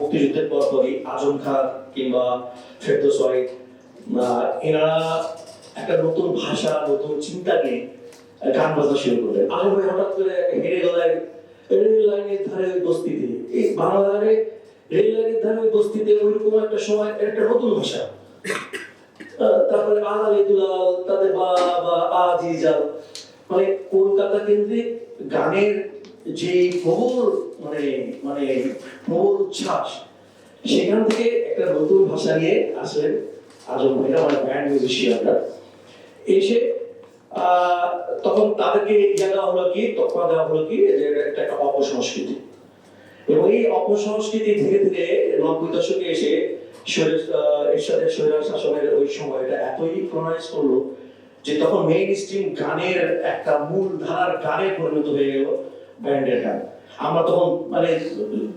মুক্তিযুদ্ধের পর পরই আজম খান কিংবা ফেরদৌস ওয়াহিদ এনারা একটা নতুন ভাষা, নতুন চিন্তা নিয়ে গান বাজনা শুরু করলেন। আজম ভাই হঠাৎ করে হেরে গলায় রেল লাইনের ধারে ওই বস্তিতে। এই রেল লাইনের ধারে ওই বস্তিতে একটা সময় একটা নতুন ভাষা। তারপরে দুলাল তাদের বাবা আজি জাল মানে কলকাতা কেন্দ্রিক গানের যে প্রবল মানে মানে প্রবল উচ্ছ্বাস, সেখান থেকে একটা নতুন ভাষা নিয়ে আসলেন আজম ভাইরা মানে ব্যান্ড মিউজিশিয়ানরা এসে তখন তাদেরকে ইয়া দেওয়া হলো কি, তকমা দেওয়া হলো কি, যে একটা অপসংস্কৃতি। এবং এই অপসংস্কৃতি ধীরে ধীরে নব্বই দশকে এসে এরশাদের শরীর শাসনের ওই সময়টা এতই প্রোনাইজ করল যে তখন মেইন স্ট্রিম গানের একটা মূল ধারার গানে পরিণত হয়ে গেল। ব্যান্ডের গান আমরা তখন মানে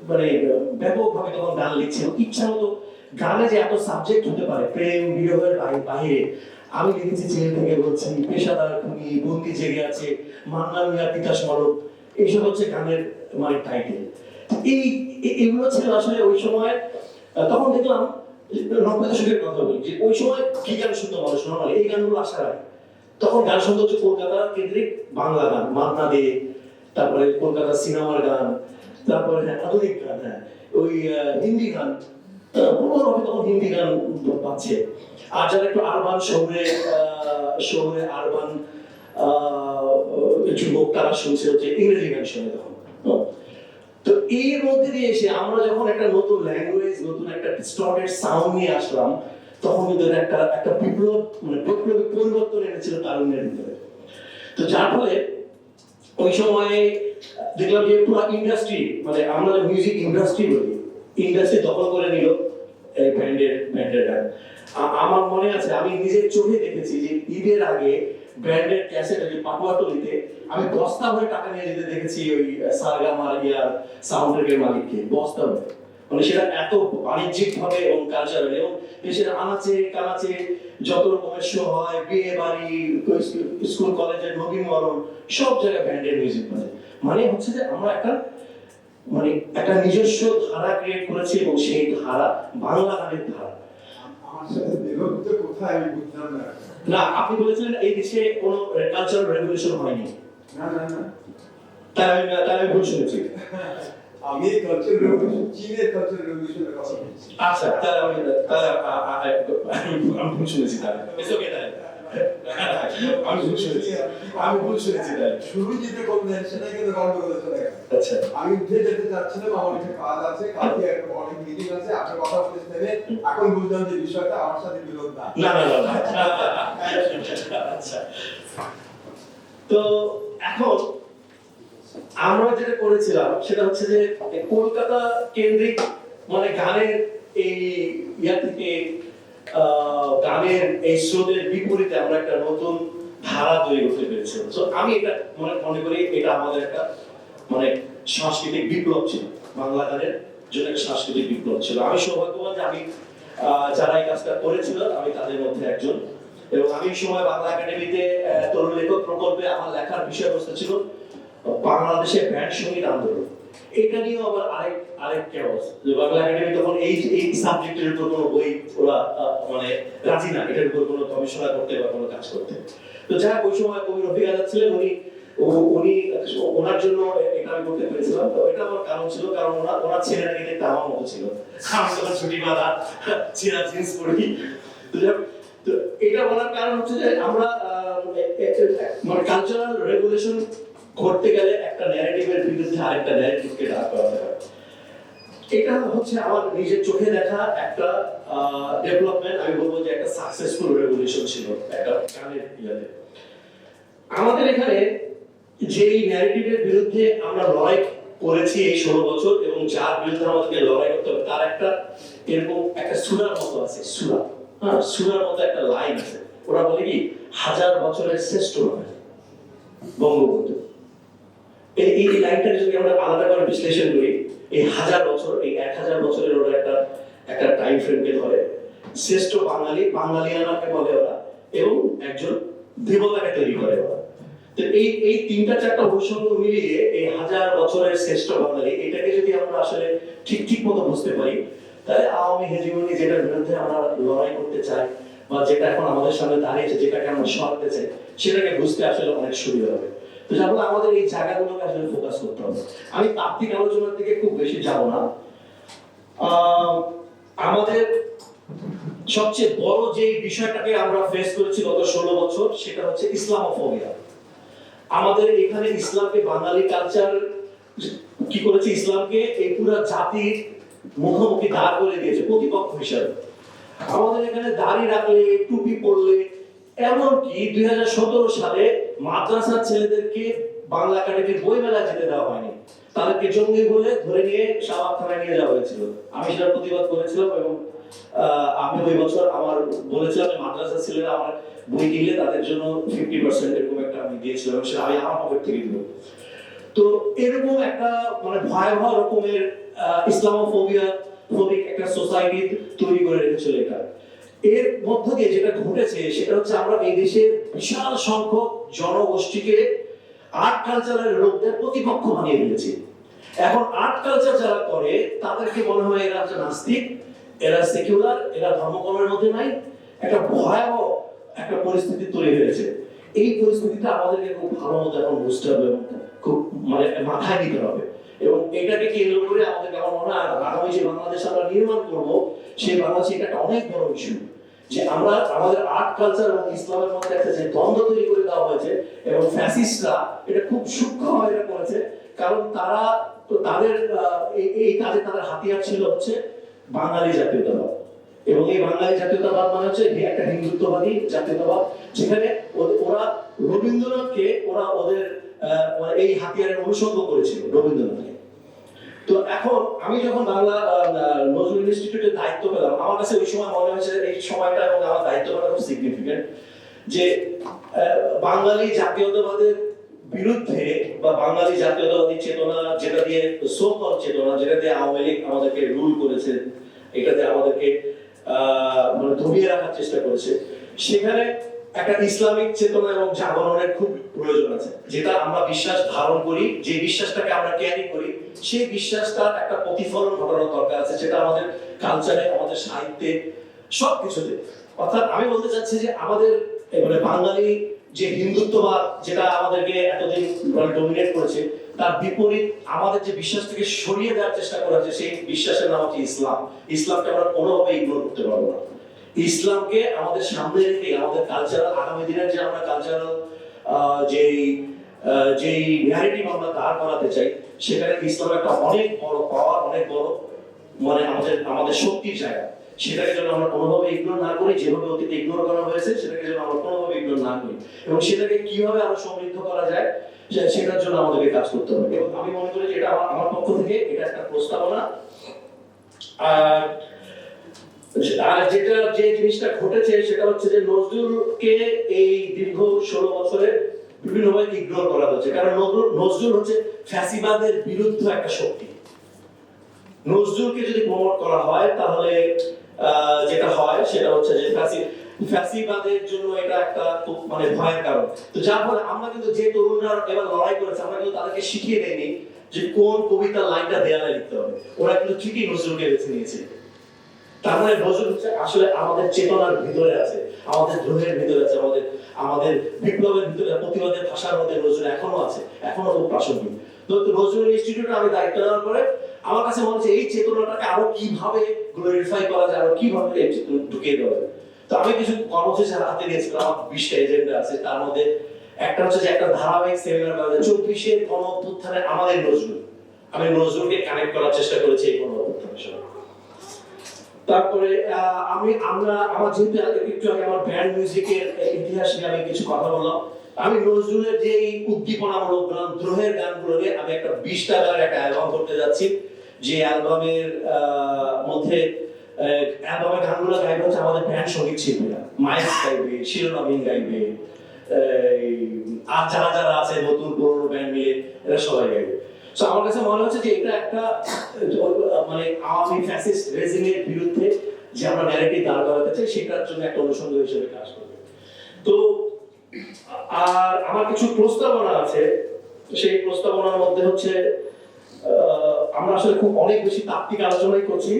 মানে ব্যাপকভাবে তখন গান লিখছি ইচ্ছা মতো গানে যে এত সাবজেক্ট হতে পারে, প্রেম বিরহের বাহি- বাহিরে, আমি লিখেছি জেল থেকে বলছি, পেশাদার খুনি, বন্দি জেগে আছে, মান্না মিয়া, পিতা স্মরক এইসব হচ্ছে গানের মানে টাইটেল এই এগুলো ছিল আসলে ওই সময় তখন দেখলাম, নব্বই দশকের কথা বলি, যে ওই সময় কি গান শুনতো মানুষ নর্মালি এই গানগুলো আসার আগে। তখন গান শুনতো হচ্ছে কলকাতা কেন্দ্রিক বাংলা গান, মান্না দে তারপরে কলকাতা সিনেমার গান, তারপরে হ্যাঁ আধুনিক গান হ্যাঁ ওই হিন্দি গান। তখন হিন্দি গান পাচ্ছে। আর যারা একটু আরবান শহরে শহরে আরবান যুবক তারা শুনছে হচ্ছে ইংরেজি গান শুনে তখন। তো এর মধ্যে দিয়ে এসে আমরা যখন একটা নতুন ল্যাঙ্গুয়েজ নতুন একটা ডিস্টর্টেড সাউন্ড নিয়ে আসলাম, তখন কিন্তু একটা একটা বিপ্লব মানে বিপ্লবী পরিবর্তন এনেছিল তারুণ্যের ভিতরে। তো যার ফলে ওই সময়ে দেখলাম যে পুরো ইন্ডাস্ট্রি মানে আমরা মিউজিক ইন্ডাস্ট্রি বলি ইন্ডাস্ট্রি দখল করে নিল এই ব্যান্ডের ব্যান্ডের আমার মনে আছে, আমি নিজের চোখে দেখেছি যে ঈদের আগে ব্যান্ডের ক্যাসেট ওই পাটুয়াটলিতে আমি বস্তা ভরে টাকা নিয়ে যেতে দেখেছি ওই সারগা মারিয়া সাউন্ড ট্রেকের মালিককে, বস্তা ভরে। মানে সেটা এত বাণিজ্যিক ভাবে এবং কালচারাল এবং দেশের আনাচে কানাচে যত রকমের শো হয় বিয়ে বাড়ি স্কুল কলেজের নবীন মরণ সব জায়গায় ব্যান্ডের মিউজিক বাজে। মানে হচ্ছে যে আমরা একটা মানে একটা নিজস্ব ধারা ক্রিয়েট করেছি এবং সেই ধারা বাংলা গানের ধারা। না। আপনি বলেছিলেন এই দেশে কোনো কালচারাল রেভলিউশন হয়নি। না না না। তাই আমি তাই আমি ভুল শুনেছি। আমি কালচার রেভলিউশন চীনের কালচার রেভলিউশনের কথা বলছি আচ্ছা তাহলে আমি তাহলে আমি ভুল শুনেছি তাহলে It's okay তাহলে আমি ভুল শুনেছি আমি ভুল শুনেছি তাহলে শুরু যেটা করলেন সেটা কিন্তু গন্ডগোলে চলে গেছে আচ্ছা আমি উঠে যেতে চাচ্ছিলাম আমার একটা কাজ আছে কালকে একটা অনেক মিটিং আছে আপনার কথা বলতে দেবে এখন বুঝলাম যে বিষয়টা আমার সাথে বিরোধ না না না না না আচ্ছা তো এখন আমরা যেটা করেছিলাম, সেটা হচ্ছে যে কলকাতা কেন্দ্রিক মানে গানের এই ইয়া থেকে গানের এই স্রোতের বিপরীতে আমরা একটা নতুন ধারা তৈরি করতে পেরেছিলাম। তো আমি এটা মনে মনে করি এটা আমাদের একটা মানে সাংস্কৃতিক বিপ্লব ছিল। বাংলা গানের জন্য একটা সাংস্কৃতিক বিপ্লব ছিল। আমি সৌভাগ্যবান আমি যারা এই কাজটা করেছিল, আমি তাদের মধ্যে একজন। এবং আমি সময় বাংলা একাডেমিতে তরুণ লেখক প্রকল্পে আমার লেখার বিষয়বস্তু ছিল বাংলাদেশে ব্যান্ড সংগীত আন্দোলন। এটা নিয়েও আবার আরেক আরেক কেওস যে বাংলা একাডেমি তখন এই এই সাবজেক্টের উপর কোনো বই ওরা মানে রাজি না। এটার উপর কোনো গবেষণা করতে বা কোনো কাজ করতে। তো যাই ওই সময় কবি রফিক আজাদ ছিলেন, উনি উনি, ওনার জন্য এটা আমি করতে পেরেছিলাম। তো এটা আমার কারণ ছিল, কারণ ওনার ওনার ছেলে নাকি দেখতে আমার মতো ছিল। আমি ছুটি বাঁধা ছেঁড়া জিন্স পরি। তো এটা বলার কারণ হচ্ছে যে আমরা মানে কালচারাল রেগুলেশন করতে গেলে একটা ন্যারেটিভের বিরুদ্ধে আরেকটা ন্যারেটিভকে দাঁড় করাতে হয়। এটা হচ্ছে আমার নিজের চোখে দেখা একটা ডেভেলপমেন্ট আমি বলব যে একটা সাকসেসফুল রেগুলেশন ছিল একটা গানের ইয়াতে। আমাদের এখানে যেই ন্যারেটিভের বিরুদ্ধে আমরা লড়াই করেছি এই ষোলো বছর এবং যার বিরুদ্ধে আমাদেরকে লড়াই করতে হবে, তার একটা এরকম একটা সুরার মতো আছে, সুরা। হ্যাঁ সুরার মতো একটা লাইন আছে। ওরা বলে কি, হাজার বছরের শ্রেষ্ঠ বঙ্গবন্ধু। এই লাইনটা যদি আমরা আলাদা করে বিশ্লেষণ করি, এই হাজার বছর, এই এক হাজার বছরের ওরা একটা একটা টাইম ফ্রেমকে ধরে শ্রেষ্ঠ বাঙালি, বাঙালিয়ানাকে বলে ওরা, এবং একজন দেবতাকে তৈরি করে ওরা। তো এই এই তিনটা, চারটা মিলিয়ে এই হাজার বছরের শ্রেষ্ঠ বাঙালি, এটাকে যদি আমরা আসলে ঠিক ঠিক মতো বুঝতে পারি, তাহলে আওয়ামী হেজিমনি যেটার বিরুদ্ধে আমরা লড়াই করতে চাই, বা যেটা এখন আমাদের সামনে দাঁড়িয়েছে, যেটাকে আমরা সরাতে চাই, সেটাকে বুঝতে আসলে অনেক সুবিধা হবে। তো ফলে আমাদের এই জায়গাগুলোকে আসলে ফোকাস করতে হবে। আমি তাত্ত্বিক আলোচনার দিকে খুব বেশি যাব না। আমাদের সবচেয়ে বড় যে বিষয়টাকে আমরা ফেস করেছি গত ষোলো বছর, সেটা হচ্ছে ইসলামোফোবিয়া। আমাদের এখানে ইসলামকে, বাঙালি কালচার কি করেছে ইসলামকে, এই পুরো জাতির মুখোমুখি দাঁড় করে দিয়েছে, প্রতিপক্ষ হিসাবে। আমাদের এখানে দাড়ি রাখলে, টুপি পরলে, এমনকি দুই হাজার সতেরো সালে মাদ্রাসার ছেলেদেরকে বাংলা একাডেমির বই মেলায় যেতে দেওয়া হয়নি। তাদেরকে জঙ্গি বলে ধরে নিয়ে শাবাব থানায় নিয়ে যাওয়া হয়েছিল। আমি সেটা প্রতিবাদ করেছিলাম এবং আমি ওই বছর আমার বলেছিলাম যে মাদ্রাসার ছেলেরা আমার বই কিনলে তাদের জন্য ফিফটি পার্সেন্ট এরকম একটা আমি দিয়েছিলাম সেটা আমি আমার পকেট থেকে দিব তো এরকম একটা মানে ভয়াবহ রকমের ইসলামোফোবিয়া ফোবিক একটা সোসাইটি তৈরি করে রেখেছিল এটা। এর মধ্য দিয়ে যেটা ঘটেছে, সেটা হচ্ছে আমরা এই দেশের বিশাল সংখ্যক জনগোষ্ঠীকে আর্ট কালচারের লোকদের প্রতিপক্ষ বানিয়ে ফেলেছি। এখন আর্ট কালচার যারা করে, তাদেরকে মনে হয় এরা হচ্ছে নাস্তিক, এরা সেকুলার এরা ধর্মকর্মের মধ্যে নাই, একটা ভয়াবহ একটা পরিস্থিতি তৈরি হয়েছে। এই পরিস্থিতিটা আমাদেরকে খুব ভালো মতো এখন বুঝতে হবে এবং খুব মানে মাথায় নিতে হবে। এবং এটাকে কেন্দ্র করে আমাদের আমার মনে হয় আগামী যে বাংলাদেশ আমরা নির্মাণ করব, সেই বাংলাদেশ এটা অনেক বড় ইস্যু যে আমরা আমাদের আর্ট কালচার এবং ইসলামের মধ্যে একটা যে দ্বন্দ্ব তৈরি করে দেওয়া হয়েছে এবং ফ্যাসিস্টরা এটা খুব সূক্ষ্মভাবে এটা করেছে, কারণ তারা তো তাদের এই- কাজে তাদের হাতিয়ার ছিল হচ্ছে বাঙালি জাতীয়তাবাদ। এবং এই বাঙালি জাতীয়তাবাদ মানে হচ্ছে একটা হিন্দুত্ববাদী জাতীয়তাবাদ, যেখানে ওরা রবীন্দ্রনাথকে, ওরা ওদের এই হাতিয়ারের অনুসঙ্গ করেছিল রবীন্দ্রনাথকে। তো এখন আমি যখন বাংলা নজরুল ইনস্টিটিউটের দায়িত্ব পেলাম, আমার কাছে ওই সময় মনে হয়েছে এই সময়টা এবং আমার দায়িত্ব খুব সিগনিফিকেন্ট যে বাঙালি জাতীয়তাবাদের বিরুদ্ধে বা বাঙালি জাতীয়তাবাদী চেতনা যেটা দিয়ে সোকল চেতনা যেটা দিয়ে আওয়ামী লীগ আমাদেরকে রুল করেছে, এটা দিয়ে আমাদেরকে মানে দমিয়ে রাখার চেষ্টা করেছে, সেখানে একটা ইসলামিক চেতনা এবং জাগরণের খুব প্রয়োজন আছে। যেটা আমরা বিশ্বাস ধারণ করি, যে বিশ্বাসটাকে আমরা ক্যারি করি, সেই বিশ্বাসটার একটা প্রতিফলন ঘটানোর দরকার আছে, যেটা আমাদের কালচারে আমাদের সাহিত্যে সব কিছুতে অর্থাৎ আমি বলতে চাচ্ছি যে আমাদের মানে বাঙালি যে হিন্দুত্ববাদ, যেটা আমাদেরকে এতদিন ডমিনেট করেছে, তার বিপরীত আমাদের যে বিশ্বাস থেকে সরিয়ে দেওয়ার চেষ্টা করা হচ্ছে, সেই বিশ্বাসের নাম হচ্ছে ইসলাম। ইসলামকে আমরা কোনোভাবে ইগনোর করতে পারব না। ইসলামকে আমাদের সামনে রেখে, আমাদের কালচারাল আগামী দিনের যে আমরা কালচারাল যেই যেই ন্যারেটিভ আমরা দাঁড় করাতে চাই, সেখানে ইসলাম একটা অনেক বড় পাওয়ার অনেক বড় মানে আমাদের আমাদের জায়গা। সেটাকে যেন আমরা কোনোভাবে ইগনোর না করি, যেভাবে অতীতে ইগনোর করা হয়েছে, সেটাকে যেন আমরা কোনোভাবে ইগনোর না করি। এবং সেটাকে কীভাবে আরও সমৃদ্ধ করা যায় সেটার জন্য আমাদেরকে কাজ করতে হবে। এবং আমি মনে করি যে এটা আমার আমার পক্ষ থেকে এটা একটা প্রস্তাবনা। আর আর যেটা যে জিনিসটা ঘটেছে সেটা হচ্ছে যে নজরুলকে এই দীর্ঘ ষোলো বছরে বিভিন্নভাবে ইগনোর করা হচ্ছে কারণ নজরুল হচ্ছে ফ্যাসিবাদের বিরুদ্ধে একটা শক্তি। নজরুলকে যদি প্রমোট করা হয়, তাহলে যেটা হয় সেটা হচ্ছে যে ফ্যাসি ফ্যাসিবাদের জন্য এটা একটা খুব মানে ভয়ের কারণ। তো যার ফলে আমরা কিন্তু যে তরুণরা এবার লড়াই করেছে, আমরা কিন্তু তাদেরকে শিখিয়ে দেয়নি যে কোন কবিতার লাইনটা দেয়ালে লিখতে হবে। ওরা কিন্তু ঠিকই নজরুলকে বেছে নিয়েছে। তার মানে নজরুল হচ্ছে আসলে আমাদের চেতনার ভিতরে আছে, আমাদের দ্রোহের ভিতরে আছে, আমাদের আমাদের বিপ্লবের ভিতরে, প্রতিবাদের ভাষার মধ্যে নজরুল এখনও আছে, এখনও খুব প্রাসঙ্গিক। তো নজরুল ইনস্টিটিউটে আমি দায়িত্ব পরে আমার কাছে মনে হচ্ছে এই চেতনাটাকে আরও কীভাবে গ্লোরিফাই করা যায়, আরও কীভাবে এই চেতনা ঢুকিয়ে দেওয়া যায়। তো আমি কিছু কর্মসূচি হাতে নিয়েছিলাম আমার বিশটা এজেন্ডা আছে, তার মধ্যে একটা হচ্ছে যে একটা ধারাবাহিক সেমিনার চব্বিশের গণ অভ্যুত্থানে আমাদের নজরুল। আমি নজরুলকে কানেক্ট করার চেষ্টা করেছি এই গণ অভ্যুত্থানের সাথে তারপরে আমি, আমরা, আমার যেহেতু একটু আগে আমার ব্যান্ড মিউজিকের ইতিহাস নিয়ে আমি কিছু কথা বললাম। আমি নজরুলের যে এই উদ্দীপনামূলক গান, দ্রোহের গানগুলো নিয়ে আমি একটা বিশটা গানের একটা অ্যালবাম করতে যাচ্ছি। যে অ্যালবামের মধ্যে অ্যালবামের গানগুলো গাইবে হচ্ছে আমাদের ব্যান্ড সংগীত শিল্পীরা। মাইক গাইবে শিরোনামীন গাইবে আর যারা যারা আছে, নতুন পুরোনো ব্যান্ড মিলে, এরা সবাই গাইবে। আমার কাছে মনে হচ্ছে যে এটা একটা মানে আওয়ামী ফ্যাসিস্ট রেজিমের বিরুদ্ধে যে আমরা ন্যারেটিভ দাঁড় করাতে চাই, সেটার জন্য একটা অনুষঙ্গ হিসেবে কাজ করবে। তো, আর আমার কিছু প্রস্তাবনা আছে। সেই প্রস্তাবনার মধ্যে হচ্ছে আমরা আসলে খুব অনেক বেশি তাত্ত্বিক আলোচনাই করছি।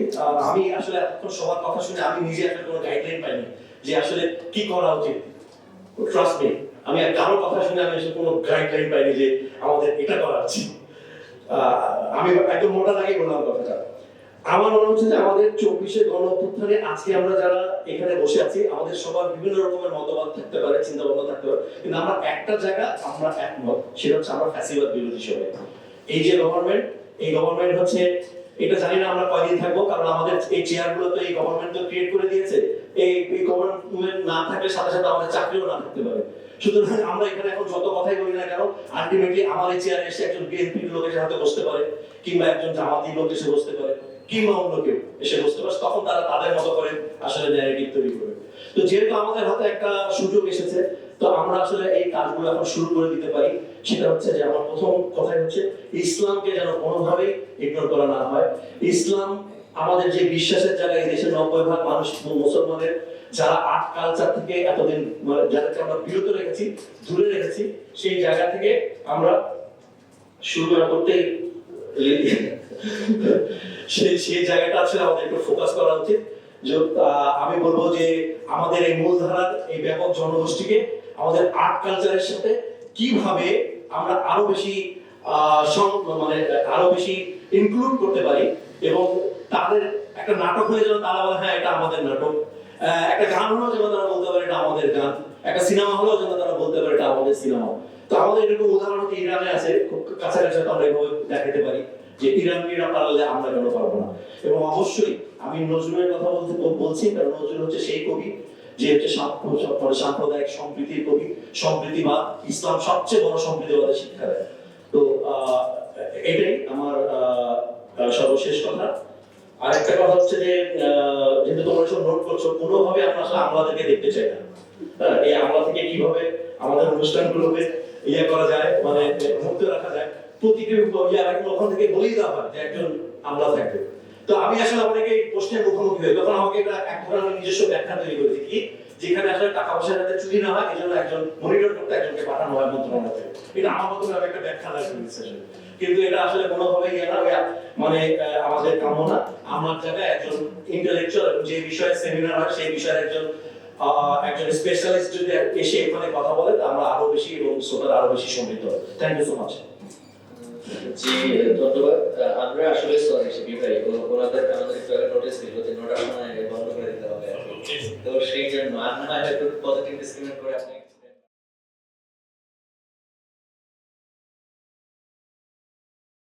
আমি আসলে এতক্ষণ সবার কথা শুনে আমি নিজে আসলে কোনো গাইডলাইন পাইনি যে আসলে কি করা উচিত। ট্রাস্ট মি আমি আর কারও কথা শুনে আমি আসলে কোনো গাইডলাইন পাইনি যে আমাদের এটা করা উচিত। আমি একদম মোটা দাগে বললাম কথাটা। আমার মনে হচ্ছে যে আমাদের চব্বিশে গণ আজকে আমরা যারা এখানে বসে আছি, আমাদের সবার বিভিন্ন রকমের মতবাদ থাকতে পারে চিন্তা ভাবনা থাকতে পারে। কিন্তু আমরা একটা জায়গা, আমরা একমত, সেটা হচ্ছে আমরা ফ্যাসিবাদ বিরোধী সবাই এই যে গভর্নমেন্ট এই গভর্নমেন্ট হচ্ছে, এটা জানি না আমরা কয়দিন থাকব, কারণ আমাদের এই চেয়ারগুলো তো এই গভর্নমেন্ট তো ক্রিয়েট করে দিয়েছে। এই গভর্নমেন্ট না থাকলে সাথে সাথে আমাদের চাকরিও না থাকতে পারে। সুতরাং আমরা এখানে এখন যত কথাই বলি না কেন আলটিমেটলি চেয়ারে এসে একজন বিএনপির লোক এসে হাতে বসতে পারে, কিংবা একজন জামাতি লোক এসে বসতে পারে, কিংবা অন্য কেউ এসে বসতে পারে, তখন তারা তাদের মতো করে আসলে ন্যারেটিভ তৈরি তো যেহেতু আমাদের হাতে একটা সুযোগ এসেছে, তো আমরা আসলে এই কাজগুলো এখন শুরু করে দিতে পারি। সেটা হচ্ছে যে আমার প্রথম কথাই হচ্ছে, ইসলামকে যেন কোনোভাবেই ইগনোর করা না হয়। ইসলাম আমাদের যে বিশ্বাসের জায়গায় দেশের নব্বই ভাগ মানুষ মুসলমানের যারা আর্ট কালচার থেকে এতদিন মানে যাদেরকে আমরা বিরত রেখেছি, দূরে রেখেছি, সেই জায়গা থেকে আমরা শুরু না করতে সেই সেই জায়গাটা আসলে আমাদের একটু ফোকাস করা উচিত। যে আমি বলব যে, আমাদের এই মূলধারার এই ব্যাপক জনগোষ্ঠীকে আমাদের আর্ট কালচারের সাথে কীভাবে আমরা আরও বেশি মানে আরও বেশি ইনক্লুড করতে পারি এবং তাদের একটা নাটক হয়ে যেন তারা বলে হ্যাঁ এটা আমাদের নাটক। একটা গান হলেও যেন তারা বলতে পারে এটা আমাদের গান। একটা সিনেমা হলেও যেন তারা বলতে পারে এটা আমাদের সিনেমা। তো আমাদের এরকম উদাহরণ হচ্ছে ইরানে আছে, খুব কাছাকাছি আমরা এভাবে দেখাতে পারি যে ইরানিরা পারলে আমরা কেন পারব না। এবং অবশ্যই আমি নজরুলের কথা বলতে বলছি, কারণ নজরুল হচ্ছে সেই কবি, যে হচ্ছে মানে সাম্প্রদায়িক সম্প্রীতির কবি, সম্প্রীতিবাদ, ইসলাম সবচেয়ে বড় সম্প্রীতিবাদের শিক্ষা দেয়। তো এটাই আমার সর্বশেষ কথা। আরেকটা কথা হচ্ছে যে যেহেতু তোমরা সব নোট করছ কোনোভাবে আমরা আসলে আমলাদেরকে দেখতে চাই না। হ্যাঁ, এই আমলা থেকে কীভাবে আমাদের অনুষ্ঠানগুলোকে ইয়ে করা যায় মানে মুক্ত রাখা যায় প্রতিটি ইয়ে ওখান থেকে বলেই দেওয়া হয় যে একজন আমলা থাকবে। তো আমি আসলে আপনাকে এই প্রশ্নের মুখোমুখি হই তখন আমাকে এটা এক ধরনের নিজস্ব ব্যাখ্যা তৈরি করেছি কি যেখানে আসলে টাকা পয়সা যাতে চুরি না হয় এই জন্য একজন মনিটর করতে একজনকে পাঠানো হয় মন্ত্রণালয় এটা আমার মতো একটা ব্যাখ্যা লাগবে কিন্তু এটা আসলে কোনোভাবে ইয়ে না মানে আমাদের কাম্য না। আমার জায়গায় একজন ইন্টেলেকচুয়াল যে বিষয়ে সেমিনার হয়, সেই বিষয়ের একজন একজন স্পেশালিস্ট যদি এসে এখানে কথা বলে আমরা আরও বেশি এবং আরও বেশি সমৃদ্ধ। Thank you so much ji, ধন্যবাদ। আমরা আসলে সরি আমাদের একটু নোটিস দিল যে বন্ধ করে। তো সেই জন্য আর না হয় পজিটিভ ডিসক্রিমিনেট করে আপনি